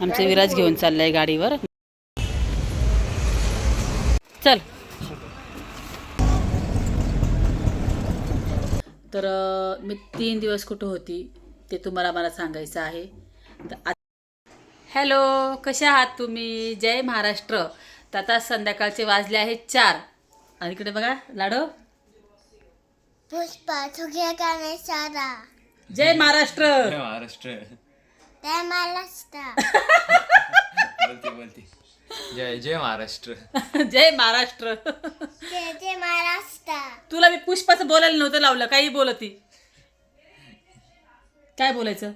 आमचे विराज घेऊन चाललाय गाडीवर. चल. तर मी तीन दिवस कुठं होती ते तुम्हाला मला सांगायचं आहे. तर हॅलो कसे आहात तुम्ही? जय महाराष्ट्र. तर आता संध्याकाळचे वाजले आहेत चार. आणि इकडे बघा लाडो. पुष्पा जय महाराष्ट्र. महाराष्ट्र. ते महाराष्ट्र. बोलते बोलते. जय जय महाराष्ट्र. जय महाराष्ट्र. ते ते महाराष्ट्र. तुला मी पुष्पाचं बोलायला नव्हतं लावलं काही बोलती. काय बोलायचं?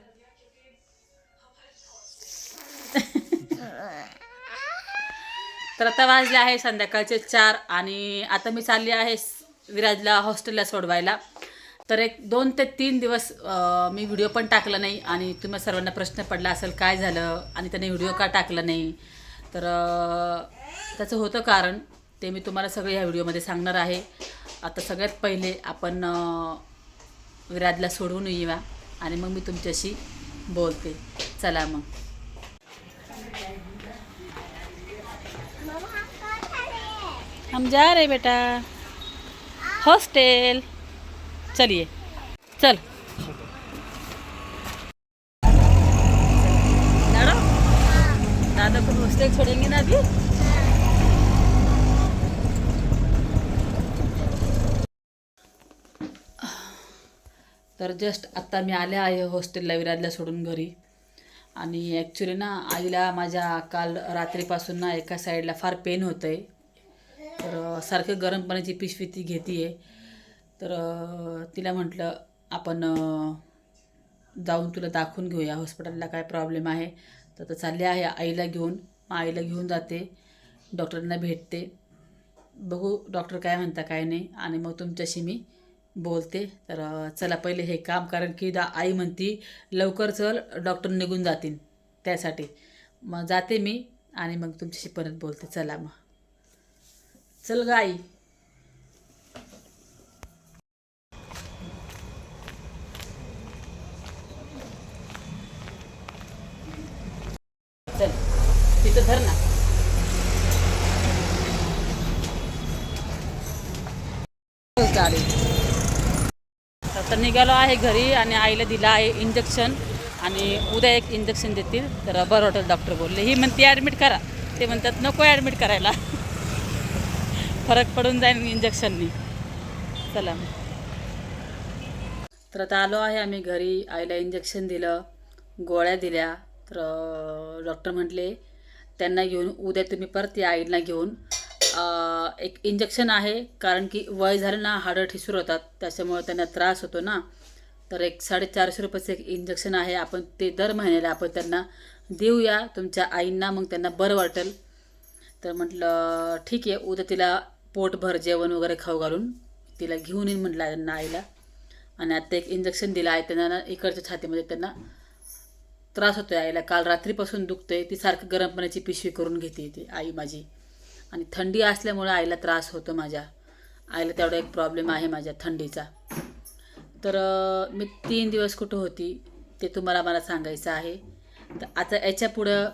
तर आता वाजले आहे संध्याकाळचे चार आणि आता मी चालली आहे विराजला हॉस्टेलला सोडवायला. तर एक दोन ते तीन दिवस मी व्हिडिओ पण टाकला नाही आणि तुम्हा सर्वांना प्रश्न पडला असेल काय झालं आणि त्याने व्हिडिओ का टाकला नाही तर त्याचं होतं कारण ते मी तुम्हाला सगळे ह्या व्हिडिओमध्ये सांगणार आहे. आता सगळ्यात पहिले आपण विराजला सोडवून येऊया आणि मग मी तुमच्याशी बोलते. चला मग. हम जा रे बेटा. हॉस्टेल चलिए चल। दादा? दादा को हॉस्टेल छोड़ेंगे ना अभी? तर जस्ट आत्ता मी आले आहे हॉस्टेलला विराजला सोडून घरी. आणि ॲक्च्युली ना आईला माझ्या काल रात्रीपासून ना एका साईडला फार पेन होतं आहे तर सारखं गरम पाण्याची पिशवी ती घेते आहे तर तिला म्हटलं आपण जाऊन तुला दाखवून घेऊया. हॉस्पिटलला काय प्रॉब्लेम आहे? तर तर चालले आहे आईला घेऊन. मग आईला घेऊन जाते. डॉक्टरांना भेटते. बघू डॉक्टर काय म्हणता काय नाही. आणि मग तुमच्याशी मी बोलते. तर चला पहिले हे काम. कारण की दा आई म्हणती लवकर चल डॉक्टर निघून जातील. त्यासाठी. मग जाते मी आणि मग तुमच्याशी परत बोलते. चला मग. चल ग आई चल इथं धर ना. तर निघालो आहे घरी आणि आईला दिलं आहे इंजेक्शन आणि उद्या एक इंजेक्शन देतील. तर बरं वाटेल डॉक्टर बोलले. ही म्हणते ॲडमिट करा. ते म्हणतात नको ॲडमिट करायला. फरक पडून जाईल इंजेक्शननी चला मग. तर आता आलो आहे आम्ही घरी. आईला इंजेक्शन दिलं गोळ्या दिल्या. तर डॉक्टर म्हटले त्यांना घेऊन उद्या तुम्ही परत या आईला घेऊन. एक इंजेक्शन आहे कारण की वय झालं ना हाडं ठिसूर होतात. त्याच्यामुळे त्यांना त्रास होतो ना. तर एक साडेचारशे रुपयाचं एक इंजेक्शन आहे. आपण ते दर महिन्याला आपण त्यांना देऊया. तुमच्या आईंना मग त्यांना बरं वाटेल. तर म्हटलं ठीक आहे. उद्या तिला पोटभर जेवण वगैरे खाऊ घालून तिला घेऊन येईन म्हटलं त्यांना आईला. आणि आता एक इंजेक्शन दिलं आहे. त्यांना इकडच्या छातीमध्ये त्यांना त्रास होतो आईला. काल रात्रीपासून दुखतंय. ती सारखं गरम पाण्याची पिशवी करून घेते ती आई माझी. आणि थंडी असल्यामुळे आईला त्रास होतो माझ्या. आईला तेवढा एक प्रॉब्लेम आहे माझ्या थंडीचा. तर मी तीन दिवस कुठं होती ते तुम्हाला मला सांगायचं आहे. तर आता याच्या पुढं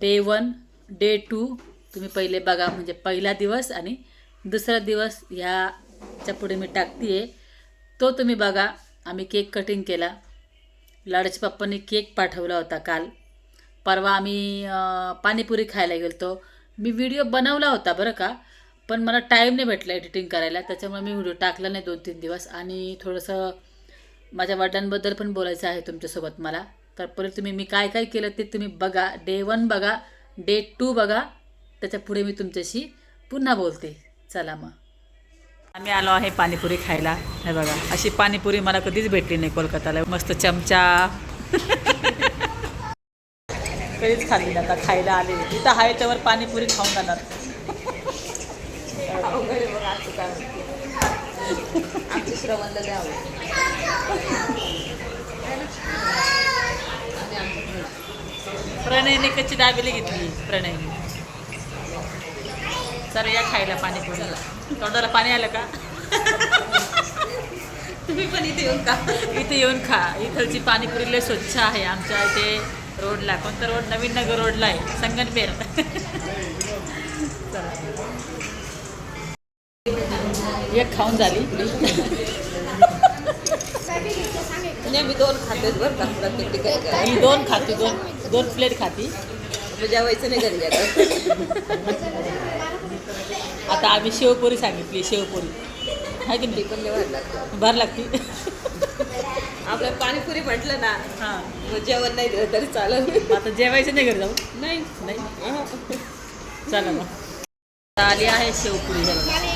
डे वन डे टू तुम्ही पहिले बघा म्हणजे पहिला दिवस आणि दुसरा दिवस ह्याच्या पुढे मी टाकते आहे तो तुम्ही बघा. आम्ही केक कटिंग केला. लाडाच्या पप्पांनी केक पाठवला होता काल. परवा आम्ही पाणीपुरी खायला गेलतो. मी व्हिडिओ बनवला होता बरं का पण मला टाईम नाही भेटला एडिटिंग करायला. त्याच्यामुळे मी व्हिडिओ टाकला नाही दोन तीन दिवस. आणि थोडंसं माझ्या वडिलांबद्दल पण बोलायचं आहे तुमच्यासोबत मला. तर परत तुम्ही मी काय काय केलं ते तुम्ही बघा. डे वन बघा डे टू बघा. त्याच्या पुढे मी तुमच्याशी पुन्हा बोलते. चला मग. आम्ही आलो आहे पाणीपुरी खायला. हे बघा अशी पाणीपुरी मला कधीच भेटली नाही कोलकाताला. मस्त चमचा. कधीच खाल्ली आता खायला आले. इथं आहे त्यावर पाणीपुरी खाऊन जाणार. प्रणयने कच्ची दाबेली घेतली प्रणयने. चला या खायला पाणीपुरी तोंडाला पाणी आलं का? तुम्ही पण इथे येऊन का इथे येऊन खा. इथलची पाणीपुरी लय स्वच्छ आहे. आमच्या इथे रोडला कोणता रोड? नवीन नगर रोडला आहे. संगनमेर चला. एक खाऊन झाली. नाही मी दोन खाते बरं का प्रत्येक ठिकाणी ही दोन खाती दोन दोन प्लेट खाती. जेवायचं नाही घरी आता आम्ही शेवपुरी सांगितली शेवपुरी. आहे की नाही? पण जेवायला लागतं. भर लागती. आपल्या पाणीपुरी म्हटलं ना हां. मग जेवण नाही दिलं तरी चालेल. आता जेवायचं नाही घरी जाऊ? नाही. नाही? चला मग. आता आली आहे शेवपुरी बघा.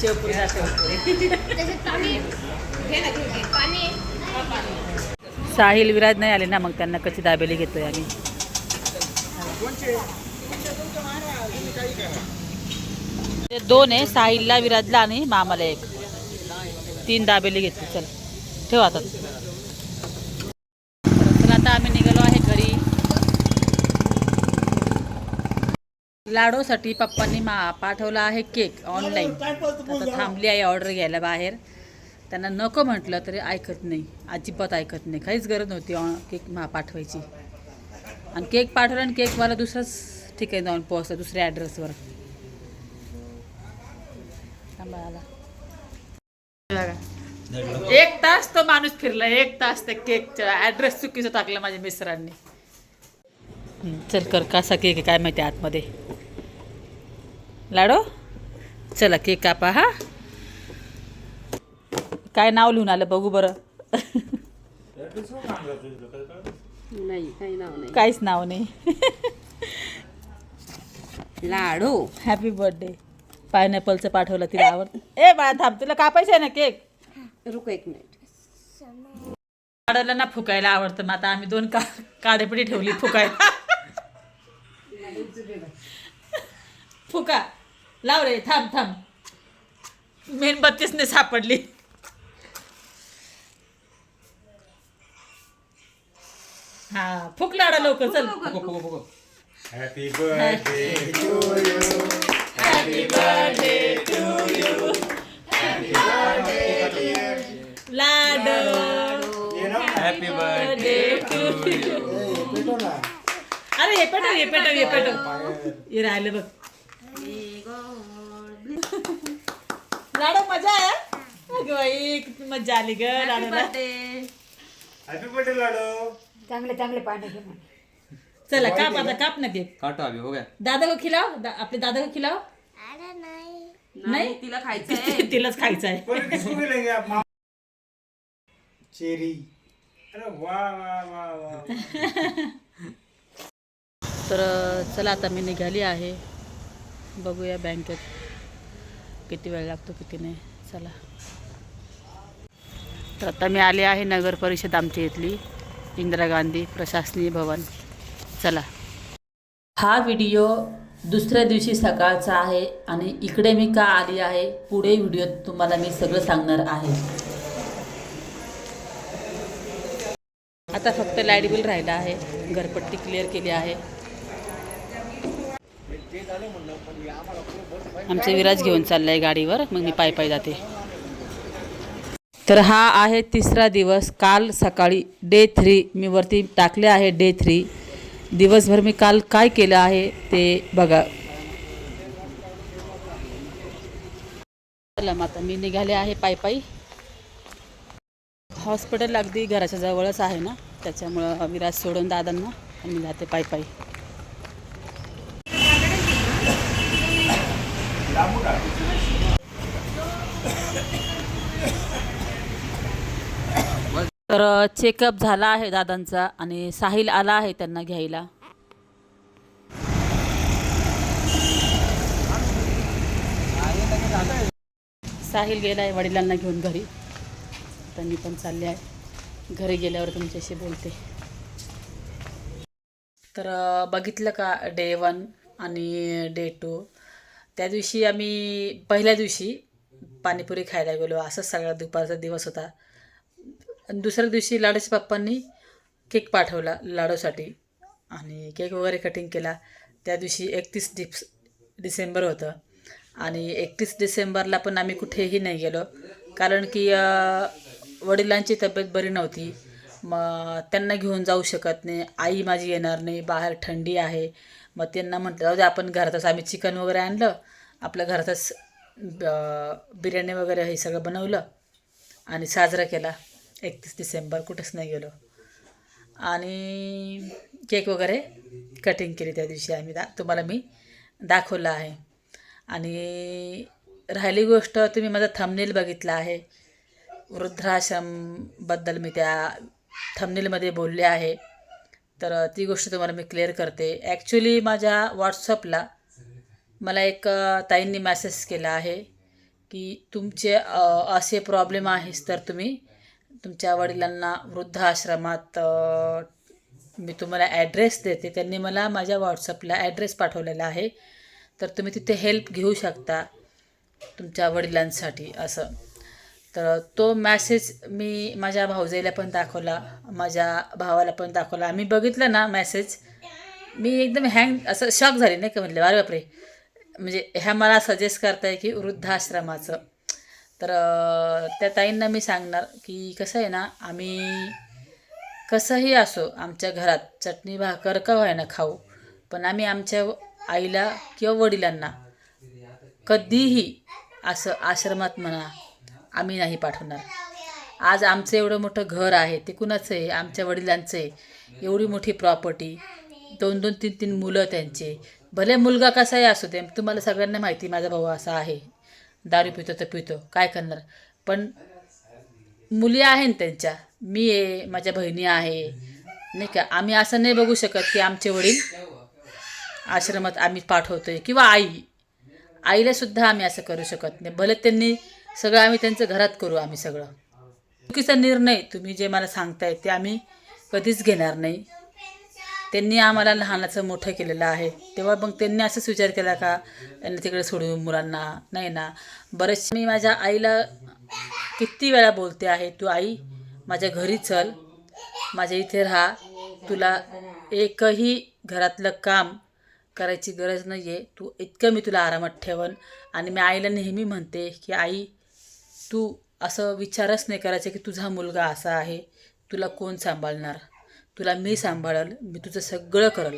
शेवपुरी हा शेवपुरी. साहिल विराज नाही आले ना मग त्यांना कशी दाबेली घेतोय आम्ही. ते दोन आहे साहिलला विराजला आणि मामाला एक. तीन दाबेली घेतली चल. ठेव आता. तर आता आम्ही निघालो आहे घरी. लाडोसाठी पप्पांनी मा पाठवला आहे केक ऑनलाईन. आता थांबली आहे ऑर्डर घ्यायला बाहेर. त्यांना नको म्हटलं तरी ऐकत नाही. अजिबात ऐकत नाही. काहीच गरज नव्हती ऑ केक मा पाठवायची. आणि केक पाठवला आणि केकवाला दुसरंच ठिकाणी जाऊन पोहोचला दुसऱ्या ॲड्रेसवर थांबा आला. बघा. एक तास तो माणूस फिरला एक तास त्या केकचा ॲड्रेस चुकीचं टाकलं माझ्या मिस्टरांनी. चल कर कसा केक आहे काय माहिती आतमध्ये. लाडो चला केक कापा हा. काय नाव लिहून आलं बघू बरं. नाही काही नाव नाही. काहीच नाव नाही. लाडू. हॅपी बर्थडे पायनॅपलचं पाठवलं तिला आवडतं ए बाळा थांब तुला कापायचं आहे ना केक रुक एक मिनिट काढायला ना फुकायला आवडतं मग आता आम्ही दोन का काडेपिडी ठेवली फुकायला फुका. लाव रे थांब थांब. मेणबत्तीसने सापडली. हा फुक लाडा लवकर चल. Happy birthday to you. लाडो You know? हॅपी बर्थडे पेटो ना. अरे हे पेटव हे पेटव हे पेटव हे राहिलं बघ लाडो मजा आहे अगं बाई किती मजा आली ग लाडूला Happy birthday लाडू. चला काप आता काप ना केक काटो अभी हो गया. दादा को खिलाव दा- आपले दादा को खिलाव. अरे नाही. नाही? तिला खायचं तिलाच खायचं आहे पर किसको मिलेंगे आप मामा? चेरी. अरे वाह वाह वाह वाह तर चला आता मी निघाली आहे. बघूया बँकेत किती वेळ लागतो किती नाही. चला. तर आता मी आले आहे नगर परिषद आमच्या इथली इंदिरा गांधी प्रशासनीय भवन. चला. हा व्हिडिओ दुसऱ्या दिवशी सकाळचा आहे आणि इकडे मी का आली आहे पुढे व्हिडिओत तुम्हाला मी सगळं सांगणार आहे. आता फक्त लाइट बिल राहिलं आहे घरपट्टी क्लिअर केली आहे. आमचे विराज घेऊन चाललाय गाडीवर मग मी पाय पाय जाते. तर हा आहे तिसरा दिवस. काल सकाळी डे थ्री मी वरती टाकले आहे डे थ्री. दिवसभर मी काल काय केलं आहे ते बघा. चला मग आता मी निघाले आहे पायी पायी हॉस्पिटल अगदी घराच्या जवळच आहे ना त्याच्यामुळं विराज सोडून दादांना आणि जाते पायी पायी तर चेकअप झाला आहे दादांचा आणि साहिल आला आहे त्यांना घ्यायला. साहिल गेला आहे वडिलांना घेऊन घरी. तर मी पण चालले आहे. घरी गेल्यावर तुमच्याशी बोलते. तर बघितलं का डे वन आणि डे टू त्या दिवशी आम्ही पहिल्या दिवशी पाणीपुरी खायला गेलो. असंच सगळा दुपारचा दिवस होता. आणि दुसऱ्या दिवशी लाडूच्या पप्पांनी केक पाठवला लाडूसाठी. आणि केक वगैरे कटिंग केला. त्या दिवशी एकतीस डिस डिसेंबर होतं. आणि एकतीस डिसेंबरला पण आम्ही कुठेही नाही गेलो. कारण की वडिलांची तब्येत बरी नव्हती. मग त्यांना घेऊन जाऊ शकत नाही. आई माझी येणार नाही. बाहेर थंडी आहे. मग त्यांना म्हटलं जाऊ दे आपण घरातच आम्ही चिकन वगैरे आणलं. आपल्या घरातच ब- बिर्याणी वगैरे हे सगळं बनवलं आणि साजरा केला. एकतीस डिसेंबर कुठंच नाही गेलो. आणि केक वगैरे कटिंग केली त्या दिवशी आम्ही. दा तुम्हाला मी दाखवलं आहे. आणि राहिली गोष्ट तुम्ही माझा थंबनेल बघितला आहे. वृद्धाश्रमबद्दल मी त्या थंबनेलमध्ये बोलले आहे. तर ती गोष्ट तुम्हाला मी क्लिअर करते. ॲक्च्युली माझ्या व्हॉट्सअपला मला एक ताईंनी मॅसेज केला आहे की तुमचे असे प्रॉब्लेम आहेस तर तुम्ही तुमच्या वडिलांना वृद्धाश्रमात मी तुम्हाला ॲड्रेस देते. त्यांनी मला माझ्या व्हॉट्सअपला ॲड्रेस पाठवलेला आहे. तर तुम्ही तिथे हेल्प घेऊ शकता तुमच्या वडिलांसाठी असं. तर तो मॅसेज मी माझ्या भाऊजाईला पण दाखवला माझ्या भावाला पण दाखवला. आम्ही बघितलं ना मॅसेज मी एकदम हँग असं शॉक झाली नाही का? म्हटलं अरे बापरे. म्हणजे ह्या मला सजेस्ट करताय की वृद्धाश्रमाचं. तर त्या ताईंना मी सांगणार की कसं आहे ना आम्ही कसंही असो आमच्या घरात चटणी भाकर का व्हायना खाऊ पण आम्ही आमच्या आईला किंवा वडिलांना कधीही असं आश्रमात म्हणा आम्ही नाही पाठवणार. आज आमचं एवढं मोठं घर आहे ते कुणाचं आहे? आमच्या वडिलांचं आहे. एवढी मोठी प्रॉपर्टी दोन दोन तीन तीन मुलं त्यांचे. भले मुलगा कसाही असू दे तुम्हाला सगळ्यांना माहिती माझा भाऊ असा आहे. दारू पितो तर पितो. काय करणार? पण मुली आहे ना त्यांच्या. मी आहे माझ्या बहिणी आहे. नाही का? आम्ही असं नाही बघू शकत की आमचे वडील आश्रमात आम्ही पाठवतोय किंवा आई. आईला सुद्धा आम्ही असं करू शकत नाही. भले त्यांनी सगळं आम्ही त्यांचं घरात करू आम्ही सगळं. चुकीचा निर्णय तुम्ही जे मला सांगताय ते आम्ही कधीच घेणार नाही. त्यांनी आम्हाला लहानाचं मोठं केलेलं आहे. तेव्हा मग त्यांनी असंच विचार केला का यांना तिकडे सोडून मुलांना नाही ना. बरेचसे मी माझ्या आईला किती वेळा बोलते आहे तू आई माझ्या घरी चल माझ्या इथे राहा तुला एकही घरातलं काम करायची गरज नाही आहे तू इतकं मी तुला आरामात ठेवन. आणि मी आईला नेहमी म्हणते की आई तू असं विचारच नाही करायचं की तुझा मुलगा असा आहे तुला कोण सांभाळणार? तुला मी सांभाळल मी तुझं सगळं करल.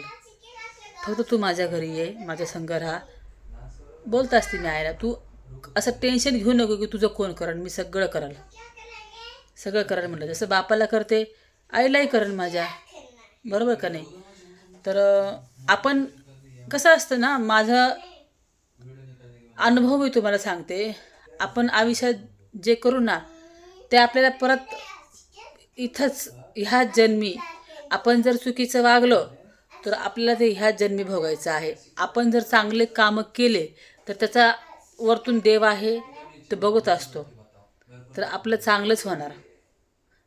फक्त तू माझ्या घरी ये माझ्या संग राहा. बोलत असते मी आईला तू असं टेन्शन घेऊ नको की तुझं कोण करल मी सगळं करल. सगळं करल म्हटलं जसं बापाला करते आईलाही करल माझ्या. बरोबर का नाही? तर आपण कसं असतं ना माझा अनुभव मी तुम्हाला सांगते. आपण आयुष्यात जे करू ना ते आपल्याला परत इथंच ह्या जन्मी आपण जर चुकीचं वागलो तर आपल्याला ते ह्याच जन्मी भोगायचं आहे. आपण जर चांगले कामं केले तर त्याचा वरतून देव आहे तो बघत असतो. तर आपलं चांगलंच होणार.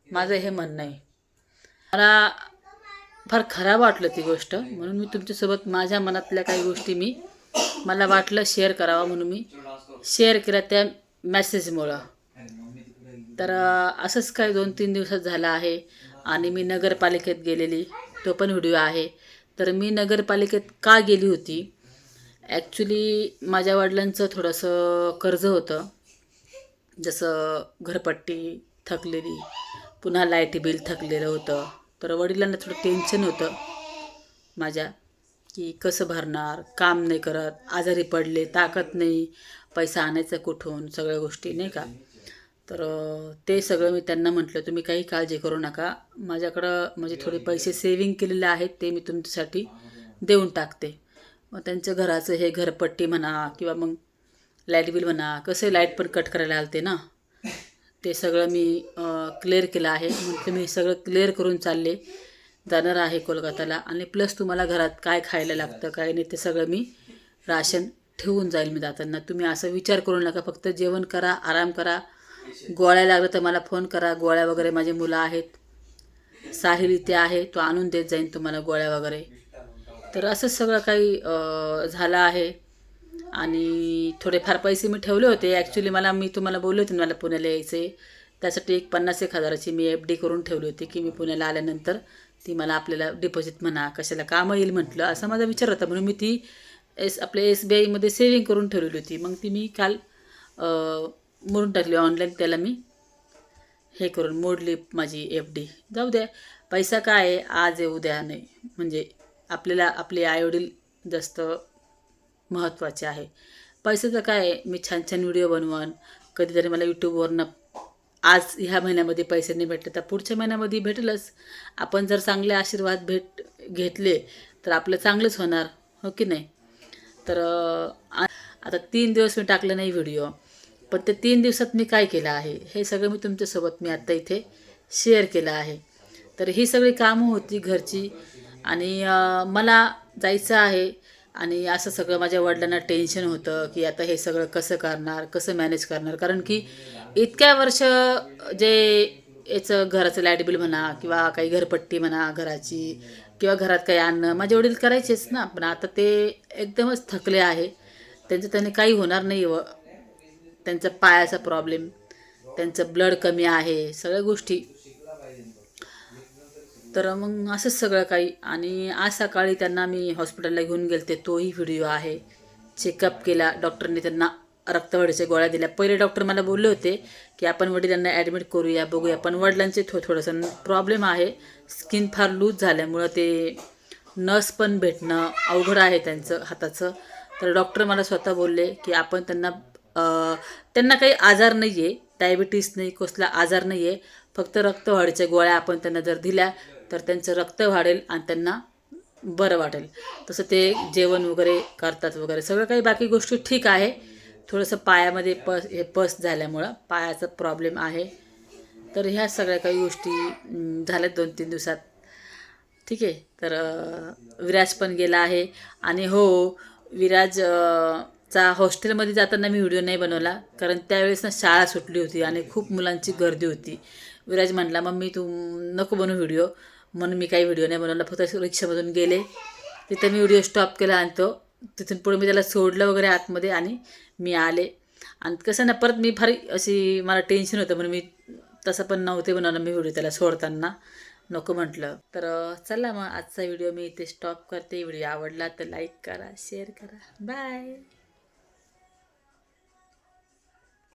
माझं हे म्हणणं आहे. मला फार खराब वाटलं ती गोष्ट. म्हणून मी तुमच्यासोबत माझ्या मनातल्या काही गोष्टी मी मला वाटलं शेअर करावा म्हणून मी शेअर केला त्या मेसेजमुळं तर असंच काही दोन तीन दिवसात झालं आहे. आणि मी नगरपालिकेत गेलेली. तो पण व्हिडिओ आहे. तर मी नगरपालिकेत का गेली होती? ॲक्च्युली माझ्या वडिलांचं थोडंसं कर्ज होतं. जसं घरपट्टी थकलेली पुन्हा लाईटी बिल थकलेलं होतं. तर वडिलांना थोडं टेन्शन होतं माझ्या की कसं भरणार? काम नाही करत आजारी पडले ताकद नाही पैसा आणायचा कुठून? सगळ्या गोष्टी नाही का? तर ते सगळं मी त्यांना म्हटलं तुम्ही काही काळजी करू नका. माझ्याकडं म्हणजे थोडे पैसे सेविंग केलेले आहेत ते मी तुमच्यासाठी देऊन टाकते. मग त्यांचं घराचं हे घरपट्टी म्हणा किंवा मग लाइट बिल म्हणा कसं लाइट पण कट करायला आलते ना. ते सगळं मी क्लिअर केलं आहे. म्हटलं मी सगळं क्लिअर करून चालले. जाणार आहे कोलकाताला. आणि प्लस तुम्हाला घरात काय खायला लागतं काय नाही ते सगळं मी राशन ठेवून जाईल मी जाताना तुम्ही असं विचार करू नका. फक्त जेवण करा आराम करा. गोळ्या लागलं तर मला फोन करा. गोळ्या वगैरे माझे मुलं आहेत. साहिल इथे आहे. तो आणून देत जाईन तुम्हाला गोळ्या वगैरे. तर असंच सगळं काही झालं आहे. आणि थोडेफार पैसे मी ठेवले होते. ॲक्च्युली मला मी तुम्हाला बोलले होते मला पुण्याला यायचे. त्यासाठी एक पन्नास एक हजाराची मी एफ डी करून ठेवली होती की मी पुण्याला आल्यानंतर ती मला आपल्याला डिपॉझिट म्हणा कशाला कामं येईल म्हटलं असा माझा विचार होता. म्हणून मी ती एस आपल्या एस बी आयमध्ये सेविंग करून ठेवलेली होती. मग ती मी काल मोडून टाकली ऑनलाईन त्याला मी. हे करून मोडली माझी एफ डी जाऊ द्या पैसा काय आहे? आज आहे उद्या नाही. म्हणजे आपल्याला आपले आईवडील जास्त महत्त्वाचे आहे. पैशाचं काय आहे? मी छान छान व्हिडिओ बनवन. कधीतरी मला यूट्यूबवरनं आज ह्या महिन्यामध्ये पैसे नाही भेटले तर पुढच्या महिन्यामध्ये भेटेलच. आपण जर चांगले आशीर्वाद भेट घेतले तर आपलं चांगलंच होणार. हो की नाही? तर आ- आता तीन दिवस मी टाकलं नाही व्हिडिओ पण ते तीन दिवसात मी काय केलं आहे? हे सगळं मी तुमच्यासोबत मी आत्ता इथे शेअर केलं आहे. तर ही सगळी कामं होती घरची आणि मला जायचं आहे आणि असं सगळं माझ्या वडिलांना टेन्शन होतं की आता हे सगळं कसं करणार कसं मॅनेज करणार? कारण की इतक्या वर्ष जे याचं घराचं लाइट बिल म्हणा किंवा काही घरपट्टी म्हणा घराची किंवा घरात काही आणणं माझे वडील करायचेच ना. पण आता ते एकदमच थकले आहे. त्यांचं त्याने काही होणार नाही व त्यांचा पायाचा प्रॉब्लेम त्यांचं ब्लड कमी आहे सगळ्या गोष्टी. तर मग असंच सगळं काही. आणि आज सकाळी त्यांना मी हॉस्पिटलला घेऊन गेलते. तोही व्हिडिओ आहे. चेकअप केला. डॉक्टरने त्यांना रक्तवाढीच्या गोळ्या दिल्या. पहिले डॉक्टर मला बोलले होते की आपण वडिलांना ॲडमिट करूया बघूया. पण वडिलांचे थो थोडंसं प्रॉब्लेम आहे. स्किन फार लूज झाल्यामुळं ते नस पण भेटणं अवघड आहे त्यांचं हाताचं. तर डॉक्टर मला स्वतः बोलले की आपण त्यांना त्यांना काही आजार नाही आहे डायबिटीस नाही कसला आजार नाही आहे फक्त रक्तवाढीच्या गोळ्या आपण त्यांना जर दिल्या तर त्यांचं रक्त वाढेल आणि त्यांना बरं वाटेल. तसं ते जेवण वगैरे करतात वगैरे. सगळं काही बाकी गोष्टी ठीक आहे. थोडंसं पायामध्ये पस हे पस झाल्यामुळं पायाचा प्रॉब्लेम आहे. तर ह्या सगळ्या काही गोष्टी झाल्यात दोन तीन दिवसात. ठीक आहे. तर विराज पण गेला आहे. आणि हो विराज चा हॉस्टेलमध्ये जाताना मी व्हिडिओ नाही बनवला कारण त्यावेळेस ना शाळा सुटली होती आणि खूप मुलांची गर्दी होती. विराज म्हटला मी तू नको बनवू व्हिडिओ. म्हणून मी काही व्हिडिओ नाही बनवला फक्त रिक्षामधून गेले. तिथे मी व्हिडिओ स्टॉप केला आणि तो तिथून पुढे मी त्याला सोडलं वगैरे आतमध्ये आणि मी आले. आणि कसं ना परत मी फार अशी मला टेन्शन होतं म्हणून मी तसं पण नव्हते बनवलं मी व्हिडिओ त्याला सोडताना. नको म्हटलं. तर चला मग आजचा व्हिडिओ मी इथे स्टॉप करते. व्हिडिओ आवडला तर लाईक करा शेअर करा. बाय